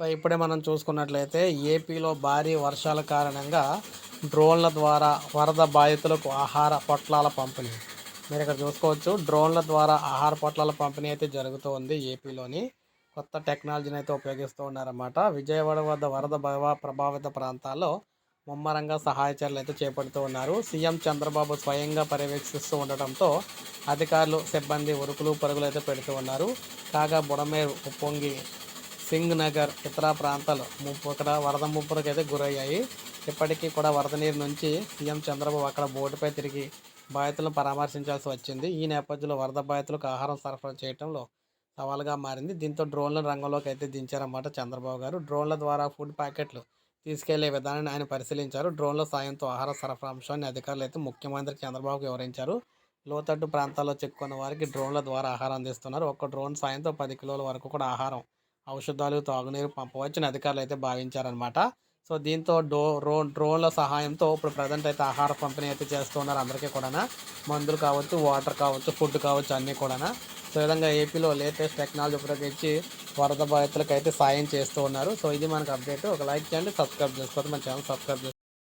So ఇప్పుడే మనం చూసుకున్నట్లయితే ఏపీలో భారీ వర్షాల కారణంగా డ్రోన్ల ద్వారా వరద బాధితులకు ఆహార పొట్లాల పంపిణీ. మీరు ఇక్కడ చూసుకోవచ్చు డ్రోన్ల ద్వారా ఆహార పొట్లాల పంపిణీ అయితే జరుగుతూ ఉంది ఏపీలోని. కొత్త టెక్నాలజీని అయితే ఉపయోగిస్తూ ఉన్నారన్నమాట. విజయవాడ వద్ద వరద ప్రభావిత ప్రాంతాల్లో ముమ్మరంగా సహాయ చర్యలు అయితే చేపడుతూ ఉన్నారు. సీఎం చంద్రబాబు స్వయంగా పర్యవేక్షిస్తూ ఉండటంతో అధికారులు సిబ్బంది ఉరుకులు పరుగులు అయితే పెడుతూ ఉన్నారు. కాగా బుడమేరు ఉప్పొంగి సింగ్ నగర్ ఇతర ప్రాంతాలు ముప్పు అక్కడ వరద ముప్పులకు అయితే గురయ్యాయి. ఇప్పటికీ కూడా వరద నీరు నుంచి సీఎం చంద్రబాబు అక్కడ బోటుపై తిరిగి బాధితులను పరామర్శించాల్సి వచ్చింది. ఈ నేపథ్యంలో వరద బాధితులకు ఆహారం సరఫరా చేయడంలో సవాలుగా మారింది. దీంతో డ్రోన్ల రంగంలోకి అయితే దించారన్నమాట చంద్రబాబు గారు. డ్రోన్ల ద్వారా ఫుడ్ ప్యాకెట్లు తీసుకెళ్ళే విధానాన్ని ఆయన పరిశీలించారు. డ్రోన్ల సాయంతో ఆహార సరఫరా అంశాన్ని అధికారులు అయితే ముఖ్యమంత్రి చంద్రబాబుకు వివరించారు. లోతట్టు ప్రాంతాల్లో చిక్కుకున్న వారికి డ్రోన్ల ద్వారా ఆహారం అందిస్తున్నారు. ఒక్క డ్రోన్ సాయంతో పది కిలోల వరకు కూడా ఆహారం ఔషధాలు తాగునీరు పంపవచ్చని అధికారులు అయితే భావించారనమాట సో దీంతో డో డ్రో డ్రోన్ల సహాయంతో ఇప్పుడు ప్రజెంట్ అయితే ఆహార పంపిణీ అయితే చేస్తున్నారు అందరికీ కూడా మందులు కావచ్చు వాటర్ కావచ్చు ఫుడ్ కావచ్చు అన్నీ కూడా సో ఈ విధంగా ఏపీలో లేటెస్ట్ టెక్నాలజీ ఉపయోగించి వరద బాధితులకు అయితే సాయం చేస్తూ ఉన్నారు. సో ఇది మనకు అప్డేట్. ఒక లైక్ చేయండి సబ్స్క్రైబ్ చేసుకోవద్దు. మన ఛానల్ సబ్స్క్రైబ్ చేసుకోండి